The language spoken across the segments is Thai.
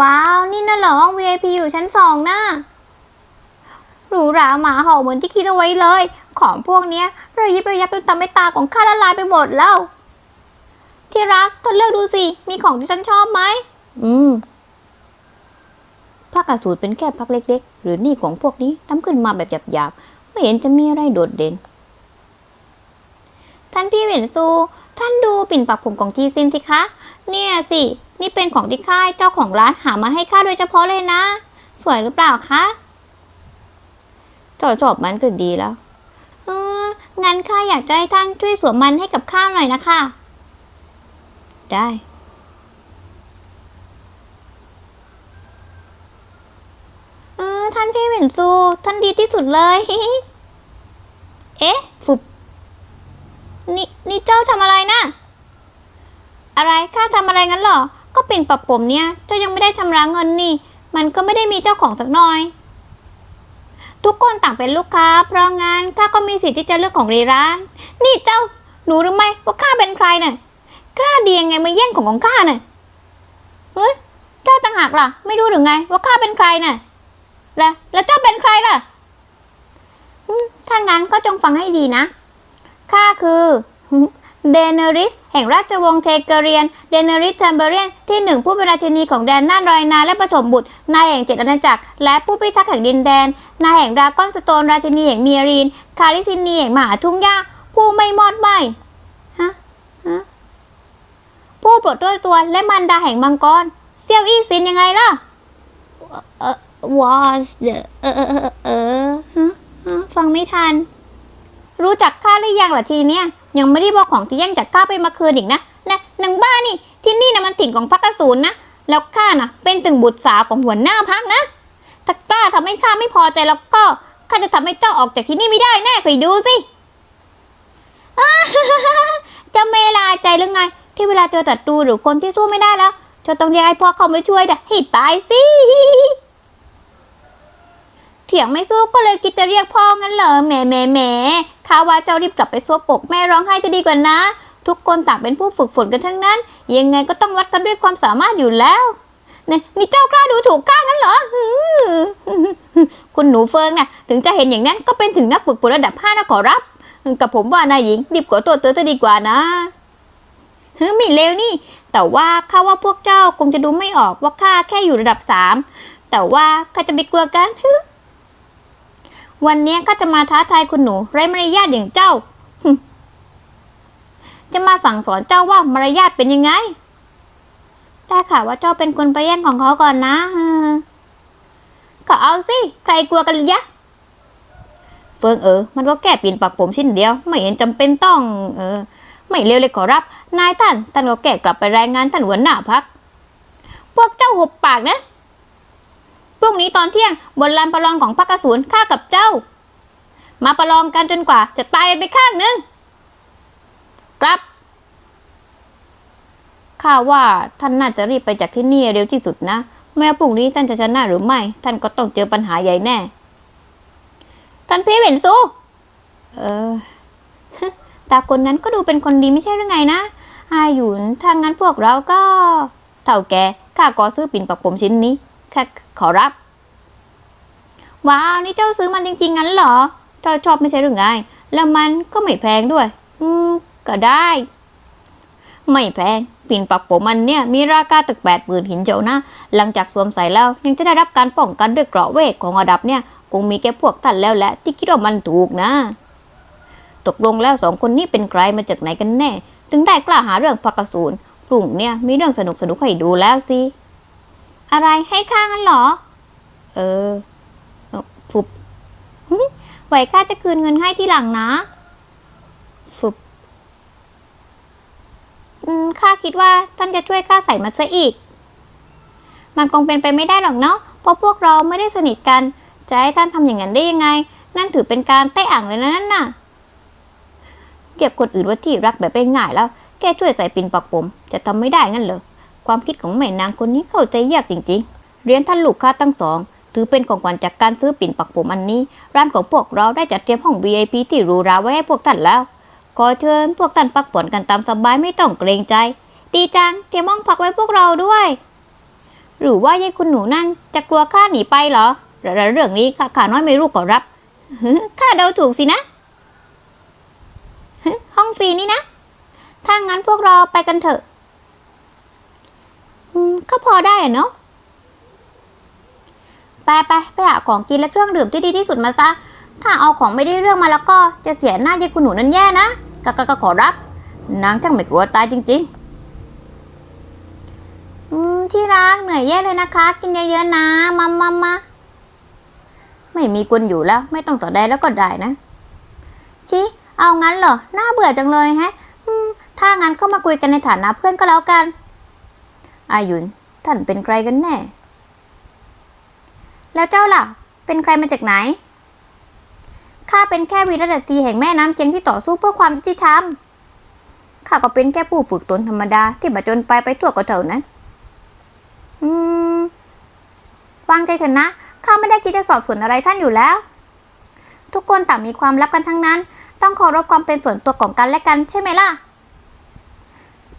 ว้าว นี่น่ะเหรอห้อง VIP อยู่ชั้นสองนะหรูหราหมาเห่าเหมือนที่คิดเอาไว้เลย ของพวกเนี้ยระยิบระยับจนทำให้ตาของข้าละลายไปหมดแล้ว ที่รักท่านเลือกดูสิ มีของที่ฉันชอบไหม อืมภาคอสูตรเป็นแค่พักเล็กๆ หรือนี่ของพวกนี้ทำขึ้นมาแบบหยาบๆ ไม่เห็นจะมีอะไรโดดเด่น ท่านพี่เหวียนซู ท่านดูปิ่นปักผมของจีซินสิคะ เนี่ยสิ นี่เป็นของที่ค่ายเจ้าของร้านหามาให้ข้าโดยเฉพาะเลยนะ สวยหรือเปล่าคะจอจบมันก็ดีแล้ว เออ งั้นข้าอยากจะให้ท่านช่วยสวมมันให้กับข้าหน่อยนะคะ ได้ เออ ท่านพี่เหวินซู ท่านดีที่สุดเลย เอ๊ะฟุบนี่นี่เจ้าทำอะไรนะ อะไรข้าทำอะไรงั้นหรอ ก็เปิ่นปักผมเนี่ยเจ้ายังไม่ได้ชำระเงินนี่ มันก็ไม่ได้มีเจ้าของสักหน่อย ทุกคนต่างเป็นลูกค้า เพราะงั้นข้าก็มีสิทธิ์ที่จะเลือกของในร้าน นี่เจ้าหนูรู้ไหมว่าข้าเป็นใครเนี่ยกล้าดียังไงมาแย่งของของข้าเนี่ยเฮ้ยเจ้าต่างหากล่ะ ไม่รู้หรือไง ว่าข้าเป็นใครน่ะแล้วแล้วเจ้าเป็นใครล่ะถ้างั้นก็จงฟังให้ดีนะข้าคือ เดเนอริสแห่งราชวงศ์เทเกเรียน เดเนอริสแชมเบอรียนที่หนึ่งผู้เป็นราชินีของแดนน่านรอยนาและปฐมบุตร นายแห่งเจ็ดอาณาจักร และผู้พิทักษ์แห่งดินแดน นายแห่งดราก้อนสโตน ราชินีแห่งเมียรีน คาริซินีแห่งมหาทุ่งหญ้า ผู้ไม่มอดไหมฮะฮะผู้ปลดด้วยตัวและมันดาแห่งมังกร เซียวอี้ซินยังไงล่ะเออ was the เออเออเออเออฮะฮะฟังไม่ทัน รู้จักข้าหรือยังล่ะทีเนี้ย ยังไม่ได้บอกของที่แย่งจากข้าไปมาคืนอีกนะนะนางบ้านี่ที่นี่นะมันถิ่นของพักกสูนนะแล้วข้านะเป็นถึงบุตรสาวของหัวหน้าพักนะถ้ากล้าทำให้ข้าไม่พอใจแล้วก็ข้าจะทำให้เจ้าออกจากที่นี่ไม่ได้แน่คอยดูสิจะเมลาใจหรือไง ที่เวลาเจอศัตรูหรือคนที่สู้ไม่ได้แล้วเจะต้องเรียกไอ้พ่อเขามาช่วยนะให้ตายสิ เถียงไม่สู้ก็เลยคิดจะเรียกพ่องั้นเหรอแหมแหมแหมข้าว่าเจ้ารีบกลับไปซบอกแม่ร้องไห้จะดีกว่านะ ทุกคนต่างเป็นผู้ฝึกฝนกันทั้งนั้น ยังไงก็ต้องวัดกันด้วยความสามารถอยู่แล้วนี่นี่เจ้ากล้าดูถูกข้างั้นเหรอฮือคุณหนูเฟิงน่ะ ถึงจะเห็นอย่างนั้นก็เป็นถึงนักฝึกฝนระดับห้านะขอรับ กับผมว่านายหญิงรีบขอตัวเตือนจะดีกว่านะเฮ้ยไม่เลวนี่ แต่ว่าข้าว่าพวกเจ้าคงจะดูไม่ออกว่าข้าแค่อยู่ระดับสามแต่ว่าข้าจะไปกลัวกันฮึ วันนี้ก็จะมาท้าทายคุณหนูไร้มารยาทอย่างเจ้า จะมาสั่งสอนเจ้าว่ามารยาทเป็นยังไง ได้ค่ะว่าเจ้าเป็นคนไปแย่งของเขาก่อนนะเออก็เอาสิ ใครกลัวกันยะ เฟิงเออ มันว่าแก้ปีนปักผมชิ้นเดียว ไม่เห็นจำเป็นต้อง เออ ไม่เร็วเลยขอรับ นายท่านท่านก็แก้กลับไปรายงานท่านหัวหน้าพัก พวกเจ้าหุบปากนะ พรุ่งนี้ตอนเที่ยงบนลานประลองของพระกสูนข้ากับเจ้า มาประลองกันจนกว่าจะตายไปข้างหนึ่งกลับข้าว่าท่านน่าจะรีบไปจากที่นี่เร็วที่สุดนะ แม้พรุ่งนี้ท่านจะชนะหรือไม่ ท่านก็ต้องเจอปัญหาใหญ่แน่ ท่านพี่เหวินซูเออตาคนนั้นก็ดูเป็นคนดีไม่ใช่หรือไงนะอาหยุนถ้างั้นพวกเราก็เท่าแกข้าก็ซื้อปิ่นปักผมชิ้นนี้ ข้าขอรับ ว้าว นี่เจ้าซื้อมันจริงๆงั้นเหรอ เจ้าชอบไม่ใช่หรือไง แล้วมันก็ไม่แพงด้วย อืม ก็ได้ ไม่แพงปิ่นปักผมมันเนี่ยมีราคาตึกแปดหมื่นหินเจ้านะ หลังจากสวมใส่แล้วยังจะได้รับการป้องกันด้วยเกราะเวทของระดับเนี่ยคงมีแค่พวกท่านแล้วแหละที่คิดว่ามันถูกนะ ตกลงแล้วสองคนนี้เป็นใครมาจากไหนกันแน่ ถึงได้กล้าหาเรื่องพักกสูนพรุ่งเนี่ยมีเรื่องสนุกสนุกให้ดูแล้วสิ อะไรให้ข้างั้นเหรอ เออฟุบไหวข้าจะคืนเงินให้ทีหลังนะฟุบอืมข้าคิดว่าท่านจะช่วยข้าใส่มันซะอีก มันคงเป็นไปไม่ได้หรอกเนาะ เพราะพวกเราไม่ได้สนิทกัน จะให้ท่านทำอย่างนั้นได้ยังไง นั่นถือเป็นการเตะอ่างเลยนะนั่นน่ะ เรียกคนอื่นว่าที่รักแบบไปง่ายแล้วแค่ช่วยใส่ปินปักผม จะทำไม่ได้งั้นเหรอ ความคิดของแม่นางคนนี้เข้าใจยากจริงๆ เรียนท่านลูกค้าทั้งสอง ถือเป็นของขวัญจากการซื้อปิ่นปักผมอันนี้ ร้านของพวกเราได้จัดเตรียมห้อง VIP ที่หรูหราไว้ให้พวกท่านแล้ว ขอเชิญพวกท่านพักผ่อนกันตามสบายไม่ต้องเกรงใจ ดีจัง เตรียมห้องพักไว้พวกเราด้วย หรือว่ายายคุณหนูนั่นจะกลัวข้าหนีไปเหรอแต่เรื่องนี้ข้าขาน้อยไม่รู้ก็รับข้าเดาถูกสินะ ห้องฟรีนี่นะ ถ้างั้นพวกเราไปกันเถอะ ก็พอได้เนาะไปไปไปหาของกินและเครื่องดื่มที่ดีที่สุดมาซะ ถ้าเอาของไม่ได้เรื่องมาแล้วก็จะเสียหน้ายายคุณหนูนั่นแย่นะก็ก็ก็ขอรับนางช่างไม่กลัวตายจริง ๆ อืมที่รักเหนื่อยแย่เลยนะคะ กินเยอะๆนะมามามาไม่มีคนอยู่แล้ว ไม่ต้องต่อได้แล้วก็ได้นะชิเอางั้นเหรอน่าเบื่อจังเลยแฮะถ้างั้นก็มาคุยกันในฐานะเพื่อนก็แล้วกัน อายุนท่านเป็นใครกันแน่ แล้วเจ้าล่ะ เป็นใครมาจากไหน ข้าเป็นแค่วีรดตีแห่งแม่น้ำเจียงที่ต่อสู้เพื่อความยุติธรรม ข้าก็เป็นแค่ผู้ฝึกตนธรรมดาที่บาจนไปไปทั่วก็เท่านั้น อืม วางใจเถอะนะ ข้าไม่ได้คิดจะสอบสวนอะไรท่านอยู่แล้ว ทุกคนต่างมีความลับกันทั้งนั้น ต้องเคารพความเป็นส่วนตัวของกันและกันใช่ไหมล่ะ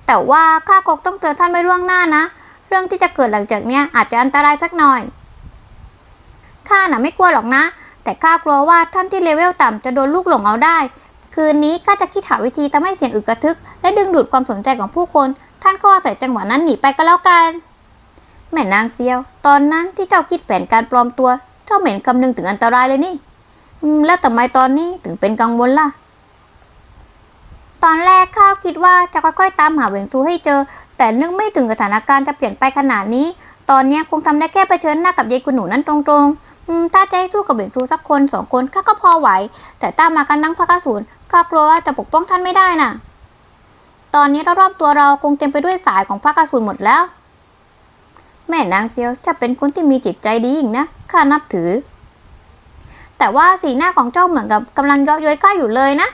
แต่ว่าข้าคงต้องเตือนท่านไว้ล่วงหน้านะ เรื่องที่จะเกิดหลังจากเนี้ยอาจจะอันตรายสักหน่อย ข้าน่ะไม่กลัวหรอกนะ แต่ข้ากลัวว่าท่านที่เลเวลต่ำจะโดนลูกหลงเอาได้ คืนนี้ข้าจะคิดหาวิธีทำให้เสียงอึกกระทึก และดึงดูดความสนใจของผู้คน ท่านก็อาศัยจังหวะนั้นหนีไปก็แล้วกัน แม่นางเซียว ตอนนั้นที่เจ้าคิดแผนการปลอมตัว เจ้าเหม็นคำนึงถึงอันตรายเลยนี่ อืม แล้วทำไมตอนนี้ถึงเป็นกังวลล่ะ ตอนแรกข้าคิดว่าจะค่อยๆ ตามหาเหวินซูให้เจอ แต่นึกไม่ถึงสถานการณ์จะเปลี่ยนไปขนาดนี้ ตอนนี้คงทำได้แค่เผชิญหน้ากับยายคุณหนูนั่นตรงๆอืมถ้าจะให้สู้กับเหวินซูสักคนสองคนข้าก็พอไหว แต่ตามมากันทั้งพระกสูนข้ากลัวว่าจะปกป้องท่านไม่ได้น่ะ ตอนนี้รอบๆตัวเราคงเต็มไปด้วยสายของพระกสูนหมดแล้ว แม่นางเซียวจะเป็นคนที่มีจิตใจดียิ่งนะข้านับถือ แต่ว่าสีหน้าของเจ้าเหมือนกับกำลังเยาะเย้ยข้าอยู่เลยนะ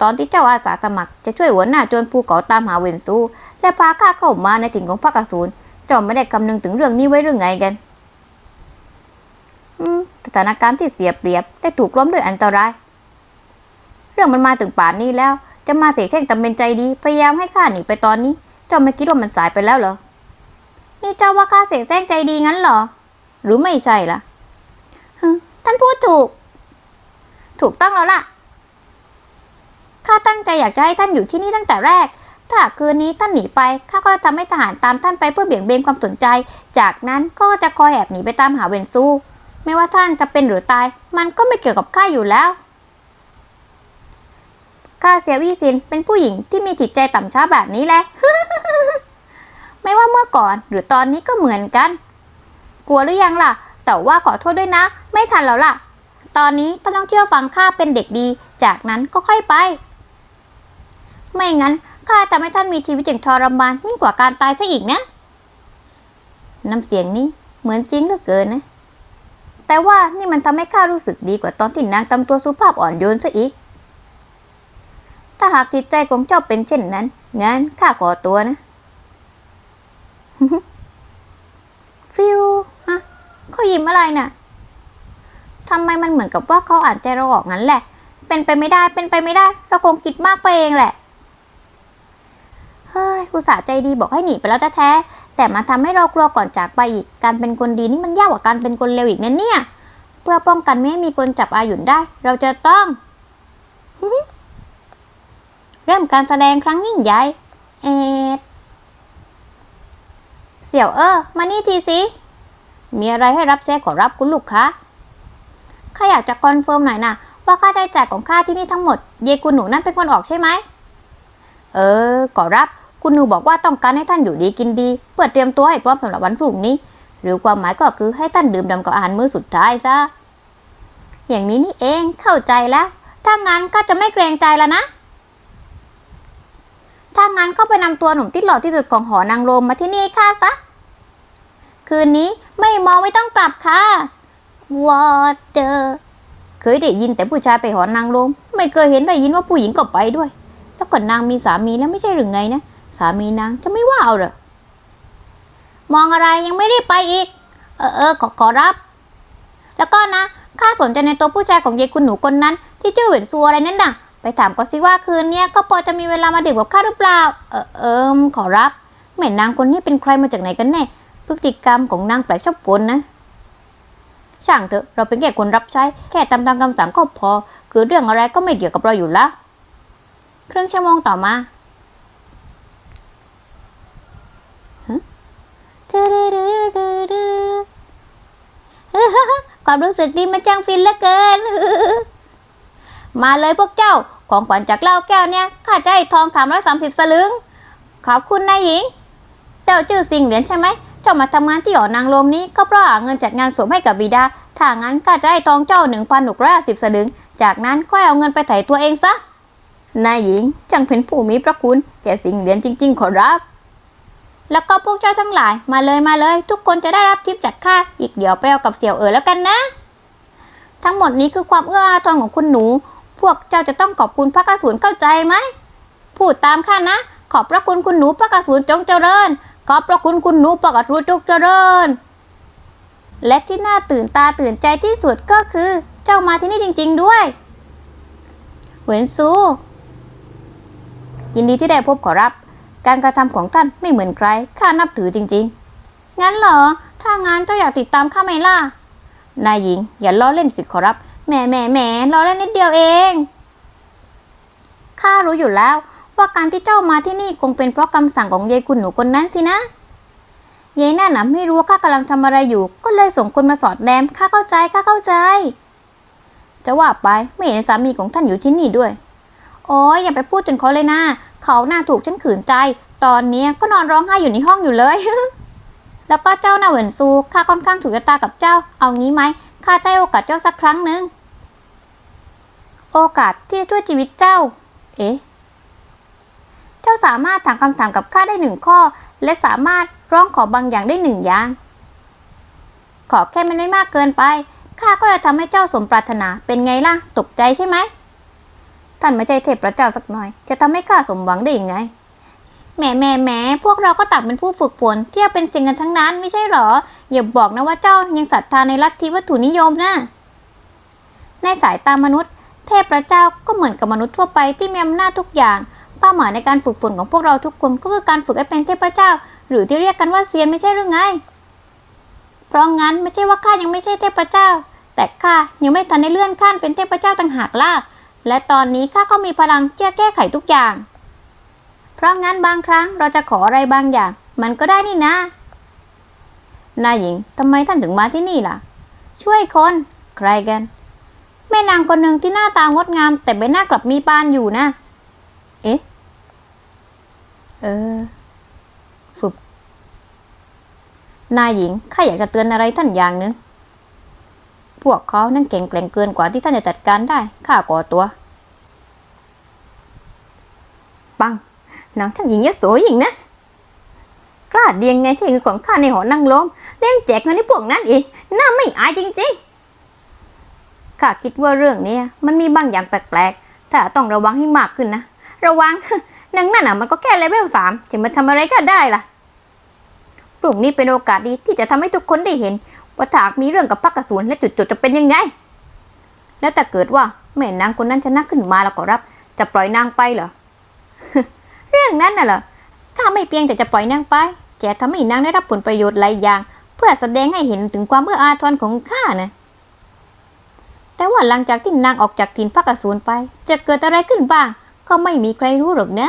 ตอนที่เจ้าอาสาสมัครจะช่วยหัวหน้าโจรภูเขาตามหาเวนซู และพาข้าเข้ามาในถิ่นของพระกสูนเจ้าไม่ได้คำนึงถึงเรื่องนี้ไว้หรือไงกันสถานการณ์ที่เสียเปรียบได้ถูกล้มด้วยอันตราย เรื่องมันมาถึงป่านนี้แล้ว จะมาเสียแช่งทำเป็นใจดี พยายามให้ข้าหนีไปตอนนี้ เจ้าไม่คิดว่ามันสายไปแล้วเหรอ นี่เจ้าว่าข้าเสียแซงใจดีงั้นเหรอ หรือไม่ใช่ล่ะฮึท่านพูดถูก ถูกต้องแล้วล่ะ ข้าตั้งใจอยากจะให้ท่านอยู่ที่นี่ตั้งแต่แรก ถ้าคืนนี้ท่านหนีไป ข้าก็จะทำให้ทหารตามท่านไปเพื่อเบี่ยงเบนความสนใจ จากนั้นก็จะคอยแอบหนีไปตามหาเวนซู ไม่ว่าท่านจะเป็นหรือตาย มันก็ไม่เกี่ยวกับข้าอยู่แล้ว ข้าเสียวี่ซินเป็นผู้หญิงที่มีจิตใจต่ำช้าแบบนี้แหละ ไม่ว่าเมื่อก่อนหรือตอนนี้ก็เหมือนกัน กลัวหรือยังล่ะ แต่ว่าขอโทษด้วยนะ ไม่ทันแล้วล่ะ ตอนนี้ท่านต้องเชื่อฟังข้าเป็นเด็กดี จากนั้นก็ค่อยไป ไม่งั้นข้าจะไม่ท่านมีชีวิตอย่างทรมานยิ่งกว่าการตายซะอีกนะ น้ำเสียงนี้เหมือนจริงเหลือเกินนะ แต่ว่านี่มันทำให้ข้ารู้สึกดีกว่าตอนที่นางทำตัวสุภาพอ่อนโยนซะอีก ถ้าหากจิตใจของเจ้าเป็นเช่นนั้น งั้นข้าขอตัวนะ ฟิวฮะเขายิ้มอะไรน่ะทำไมมันเหมือนกับว่าเขาอ่านใจเราออกงั้นแหละ เป็นไปไม่ได้ เป็นไปไม่ได้ เราคงคิดมากไปเองแหละ ฮ้ยอุตส่าห์ใจดีบอกให้หนีไปแล้วแท้แต่มาทำให้เรากลัวก่อนจากไปอีก การเป็นคนดีนี่มันยากกว่าการเป็นคนเลวอีกนะเนี่ย เพื่อป้องกันไม่ให้มีคนจับอาหยุนได้ เราจะต้อง เริ่มการแสดงครั้งยิ่งใหญ่ เอเสี่ยวเออ มานี่ทีสิ มีอะไรให้รับแจ้งขอรับคุณลูกค้าข้าอยากจะคอนเฟิร์มหน่อยนะว่าค่าใช้จ่ายของข้าที่นี่ทั้งหมด เยคุณหนูนั่นเป็นคนออกใช่ไหม เออ ขอรับ คุณหนูบอกว่าต้องการให้ท่านอยู่ดีกินดี เพื่อเตรียมตัวให้พร้อมสำหรับวันพรุ่งนี้ หรือความหมายก็คือให้ท่านดื่มด่ำกับอาหารมื้อสุดท้ายซะอย่างนี้นี่เองเข้าใจแล้วถ้างั้นก็จะไม่เกรงใจแล้วนะถ้างั้นก็ไปนำตัวหนุ่มที่หล่อที่สุดของหอนางรมมาที่นี่ข้าซะ คืนนี้ไม่มองไม่ต้องกลับค่ะ Water เคยได้ยินแต่ผู้ชายไปหอนางรมไม่เคยเห็นได้ยินว่าผู้หญิงก็ไปด้วย แล้วก็นางมีสามีแล้วไม่ใช่หรือไงนะ สามีนางจะไม่ว่าเอาเหรอ มองอะไรยังไม่รีบไปอีก เออเออขอขอรับ แล้วก็นะข้าสนใจในตัวผู้ชายของเยายคุณหนูคนนั้น ที่ชื่อเหวินซัวอะไรนั่นน่ะ ไปถามก็สิว่าคืนเนี้ยก็พอจะมีเวลามาดื่มกับข้าหรือเปล่า เออเออขอรับแม่นางคนนี้เป็นใครมาจากไหนกันแน่ พฤติกรรมของนางแปลกชอบกลนะช่างเถอะเราเป็นแค่คนรับใช้แค่ตามตามคำสั่งก็พอ คือเรื่องอะไรก็ไม่เกี่ยวกับเราอยู่ล้วครึ่งชั่วโมงต่อมาฮะตึ๊ดตึ๊ดตึ๊ดตึ๊ดฮึฮึฮึ ความรู้สึกนี้มันช่างฟินเหลือเกิน มาเลยพวกเจ้า ของขวัญจากเหล้าแก้วเนี่ยข้าจะให้ทองสามร้อยสามสิบสลึง ขอบคุณนายหญิง เจ้าชื่อสิงเหรียญใช่ไหม เจ้ามาทำงานที่หอนางลมนี้ก็เพราะหาเงินจัดงานศพให้กับบิดา ถ้างั้นก็จะให้ทองเจ้าหนึ่งพันหกร้อยสิบสลึง จากนั้นค่อยเอาเงินไปไถ่ตัวเองซะ นายหญิงจังเป็นผู้มีพระคุณแก่สิงเหรียญจริง ๆ ขอรับ แล้วก็พวกเจ้าทั้งหลายมาเลยมาเลย ทุกคนจะได้รับทิปจากข้าอีกเดี๋ยวไปเอากับเสี่ยวเอ๋อแล้วกันนะ ทั้งหมดนี้คือความเอื้ออาทรของคุณหนู พวกเจ้าจะต้องขอบคุณพระกสูนเข้าใจไหมพูดตามข้านะ ขอบพระคุณคุณหนูพระกสูนจงเจริญ ขอบพระคุณคุณหนูพระกสูนจงเจริญ และที่น่าตื่นตาตื่นใจที่สุดก็คือ เจ้ามาที่นี่จริง ๆ ด้วยเหวินซูยินดีที่ได้พบขอรับ การกระทำของท่านไม่เหมือนใคร ข้านับถือจริงๆ งั้นเหรอ ถ้างั้นเจ้าอยากติดตามข้าไหมล่ะ นายหญิง อย่าล้อเล่นสิขอรับ แหมแหมแหมล้อเล่นนิดเดียวเอง ข้ารู้อยู่แล้ว ว่าการที่เจ้ามาที่นี่คงเป็นเพราะคำสั่งของยายคุณหนูคนนั้นสินะยายนั่นน่ะไม่รู้ว่าข้ากำลังทำอะไรอยู่ ก็เลยส่งคนมาสอดแนมข้าเข้าใจข้าเข้าใจ จะว่าไปไม่เห็นสามีของท่านอยู่ที่นี่ด้วย โอ้ยอย่าไปพูดถึงเขาเลยนะ เขาน่าถูกฉันขืนใจ ตอนนี้ก็นอนร้องไห้อยู่ในห้องอยู่เลย แล้วก็เจ้านาเหวินซูข้าค่อนข้างถูกชะตากับเจ้า เอางี้ไหมข้าจะให้โอกาสเจ้าสักครั้งหนึ่งโอกาสที่จะช่วยชีวิตเจ้า เอ๊ะ เจ้าสามารถถามคำถามกับข้าได้หนึ่งข้อ และสามารถร้องขอบางอย่างได้หนึ่งอย่าง ขอแค่มันไม่มากเกินไปข้าก็จะทำให้เจ้าสมปรารถนาเป็นไงล่ะ ตกใจใช่ไหม ท่านไม่ใช่เทพพระเจ้าสักหน่อย จะทำให้ข้าสมหวังได้ยังไงแหมแหมแหมพวกเราก็ต่างเป็นผู้ฝึกฝนเที่จะเป็นสิ่งกันทั้งนั้นไม่ใช่หรอ อย่าบอกนะว่าเจ้ายังศรัทธาในลัทธิวัตถุนิยมนะ ในสายตามนุษย์ เทพพระเจ้าก็เหมือนกับมนุษย์ทั่วไปที่มีอำนาจทุกอย่างเป้าหมายในการฝึกฝนของพวกเราทุกคนก็คือการฝึกให้เป็นเทพเจ้า หรือที่เรียกกันว่าเซียนไม่ใช่หรือไง เพราะงั้นไม่ใช่ว่าข้ายังไม่ใช่เทพเจ้า แต่ข้ายังไม่ทันได้เลื่อนขั้นเป็นเทพเจ้าต่างหากล่ะ และตอนนี้ข้าก็มีพลังที่จะแก้ไขทุกอย่าง เพราะงั้นบางครั้งเราจะขออะไรบางอย่าง มันก็ได้นี่นะ นายหญิงทำไมท่านถึงมาที่นี่ล่ะ ช่วยคน ใครกัน แม่นางคนหนึ่งที่หน้าตางดงาม แต่ใบหน้ากลับมีปานอยู่นะ เอ๊ะ เออฝึกนายหญิงข้าอยากจะเตือนอะไรท่านอย่างหนึ่ง พวกเขานั่นเก่งแกร่งเกินกว่าที่ท่านจะจัดการได้ข้าก่อตัว ปังนางช่างหญิงยโสหญิงนะกล้าเดียงไงที่เงินของข้าในหอนั่งลมเลี้ยงแจกเงินให้พวกนั้นอีกน่าไม่อายจริงๆข้าคิดว่าเรื่องนี้มันมีบางอย่างแปลกๆถ้าต้องระวังให้มากขึ้นนะระวังนางนั่นน่ะมันก็แค่เลเวลสามจะมาทำอะไรก็ได้ล่ะพรุ่งนี้เป็นโอกาสดีที่จะทำให้ทุกคนได้เห็น ว่าถากมีเรื่องกับพักกระสุนและจุดๆจะเป็นยังไง แล้วแต่เกิดว่าแม่นางคนนั้นชนะขึ้นมาแล้วก็รับ จะปล่อยนางไปเหรอ เรื่องนั้นน่ะเหรอข้าไม่เพียงแต่จะปล่อยนางไป แกทำให้นางได้รับผลประโยชน์หลายอย่าง เพื่อแสดงให้เห็นถึงความเอื้ออาทรของข้านะแต่ว่าหลังจากที่นางออกจากถิ่นพักกสูนไป จะเกิดอะไรขึ้นบ้าง ก็ไม่มีใครรู้หรอกนะ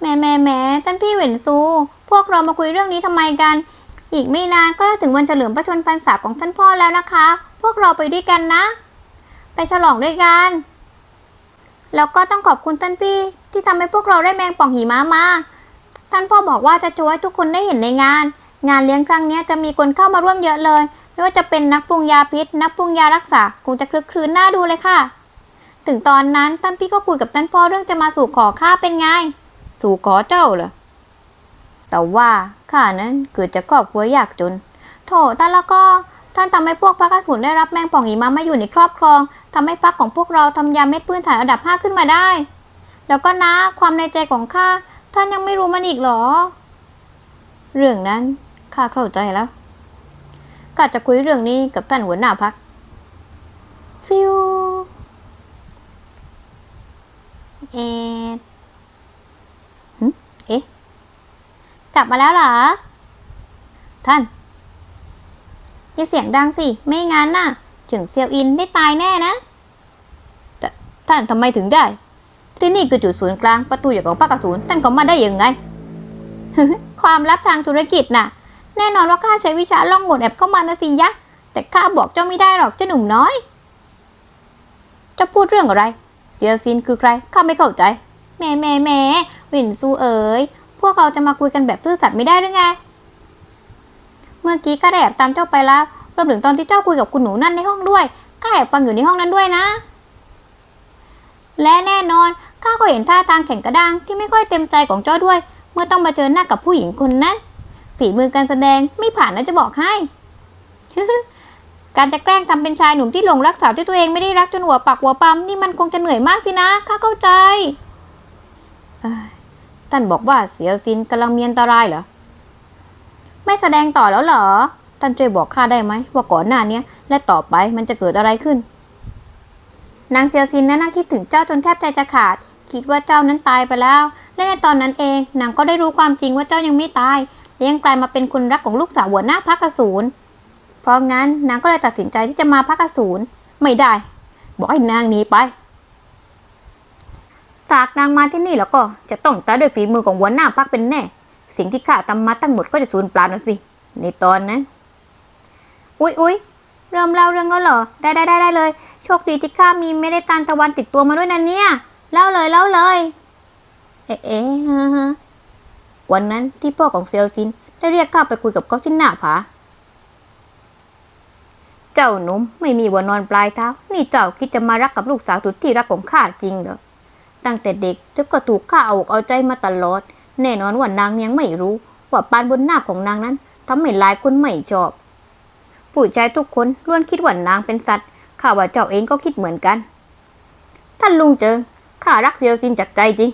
แม่แม่แม่ท่านพี่เหวินซู พวกเรามาคุยเรื่องนี้ทำไมกัน อีกไม่นานก็จะถึงวันเฉลิมพระชนพรรษาของท่านพ่อแล้วนะคะ พวกเราไปด้วยกันนะ ไปฉลองด้วยกัน แล้วก็ต้องขอบคุณท่านพี่ ที่ทำให้พวกเราได้แมงป่องหิมะมา ท่านพ่อบอกว่าจะช่วยให้ทุกคนได้เห็นในงาน งานเลี้ยงครั้งนี้จะมีคนเข้ามาร่วมเยอะเลย ไม่ว่าจะเป็นนักปรุงยาพิษ นักปรุงยารักษา คงจะคลึกครื้นน่าดูเลยค่ะ ถึงตอนนั้นท่านพี่ก็คุยกับท่านพ่อเรื่องจะมาสู่ขอข้าเป็นไง สู่ขอเจ้าเหรอ แต่ว่าข้านั้นเกิดจากครอบครัวยากจน โถแต่แล้วก็ท่านทำให้พวกพระกสุนได้รับแมงป่องหิมะมาอยู่ในครอบครองทำให้พรรคของพวกเราทำยาเม็ดพื้นฐานระดับห้าขึ้นมาได้ แล้วก็นะความในใจของข้าท่านยังไม่รู้มันอีกเหรอ เรื่องนั้นข้าเข้าใจแล้วข้าจะคุยเรื่องนี้กับท่านหัวหน้าพักฟิวเอ็ดหึเอ๊ะ ก ลับมาแล้วเหรอ ท่านอย่าเสียงดังสิ ไม่งั้นน่ะ ถึงเซียวอินได้ตายแน่นะแต่ท่านทำไมถึงได้ ที่นี่คือจุดศูนย์กลางประตูอย่างของภาคศูนย์ท่านก็มาได้ยังไง ความลับทางธุรกิจน่ะ แน่นอนว่าข้าใช้วิชาล่องหนแอบเข้ามานะสิยะ แต่ข้าบอกเจ้าไม่ได้หรอกเจ้าหนุ่มน้อย จะพูดเรื่องอะไร เซียวซินคือใครข้าไม่เข้าใจ แม่แม่แม่วินซูเอ๋ย พวกเราจะมาคุยกันแบบซื่อสัตย์ไม่ได้หรือไง เมื่อกี้ข้าได้แอบตามเจ้าไปแล้ว รวมถึงตอนที่เจ้าคุยกับคุณหนูนั่นในห้องด้วยข้าแอบฟังอยู่ในห้องนั้นด้วยนะ และแน่นอนข้าก็เห็นท่าทางแข็งกระด้างที่ไม่ค่อยเต็มใจของเจ้าด้วย เมื่อต้องมาเจอหน้ากับผู้หญิงคนนั้น ฝีมือการแสดงไม่ผ่านนะจะบอกให้ การจะแกล้งทำเป็นชายหนุ่มที่หลงรักสาวที่ตัวเองไม่ได้รักจนหัวปักหัวปั๊มนี่มันคงจะเหนื่อยมากสินะข้าเข้าใจ ท่านบอกว่าเสียวซินกำลังมีอันตรายเหรอ ไม่แสดงต่อแล้วเหรอ ท่านช่วยบอกข้าได้ไหมว่าก่อนหน้านี้และต่อไปมันจะเกิดอะไรขึ้น นางเซียวซินนั้นนั่งคิดถึงเจ้าจนแทบใจจะขาด คิดว่าเจ้านั้นตายไปแล้ว และในตอนนั้นเองนางก็ได้รู้ความจริงว่าเจ้ายังไม่ตายและยังกลายมาเป็นคนรักของลูกสาวหัวหน้าพักกสูรเพราะงั้นนางก็เลยตัดสินใจที่จะมาพักกสูรไม่ได้ บอกให้นางหนีไปากนางมาที่นี่แล้วก็จะต้องตายด้วยฝีมือของหัวหน้าพักเป็นแน่ สิ่งที่ข้าทำมาทั้งหมดก็จะสูญเปล่านะสิ ในตอนนั้น อุ๊ยอุ๊ยเริ่มเล่าเรื่องแล้วเหรอ ได้ได้ได้ได้เลย โชคดีที่ข้ามีไม่ได้ตานตะวันติดตัวมาด้วยนะเนี่ย เล่าเลยเล่าเลย เอ๊ะเอ๊ะวันนั้นที่พ่อของเซลซินได้เรียกข้าไปคุยกับเขาที่หน้าผา เจ้าหนุ่มไม่มีวันนอนปลายเท้า นี่เจ้าคิดจะมารักกับลูกสาวสุดที่รักของข้าจริงเหรอ ตั้งแต่เด็กเธอก็ถูกข้าเอาอกเอาใจมาตลอด แน่นอนว่านางยังไม่รู้ ว่าปานบนหน้าของนางนั้นทำให้หลายคนไม่ชอบ ผู้ชายทุกคนล้วนคิดว่านางเป็นสัตว์ ข้าว่าเจ้าเองก็คิดเหมือนกัน ท่านลุงเจอข้ารักเซียวซินจากใจจริง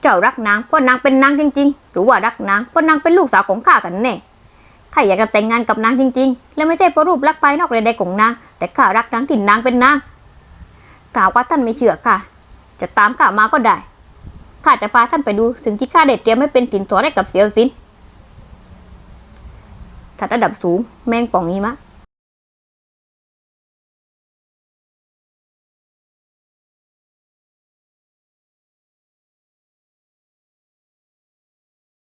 เจ้ารักนางเพราะนางเป็นนางจริง ๆ หรือว่ารักนางเพราะนางเป็นลูกสาวของข้ากันแน่ข้าอยากจะแต่งงานกับนางจริง ๆ และไม่ใช่เพราะรูปลักษณ์ภายนอกใดๆของนาง แต่ข้ารักนางที่นนางเป็นนางกล่าวว่าท่านไม่เชื่อข้า จะตามข้ามาก็ได้ข้าจะพาท่านไปดูสิ่งที่ข้าได้เตรียมไว้เป็นสินสอดให้กับเสียวซินสัตว์ระดับสูงแมงป่องหิมะ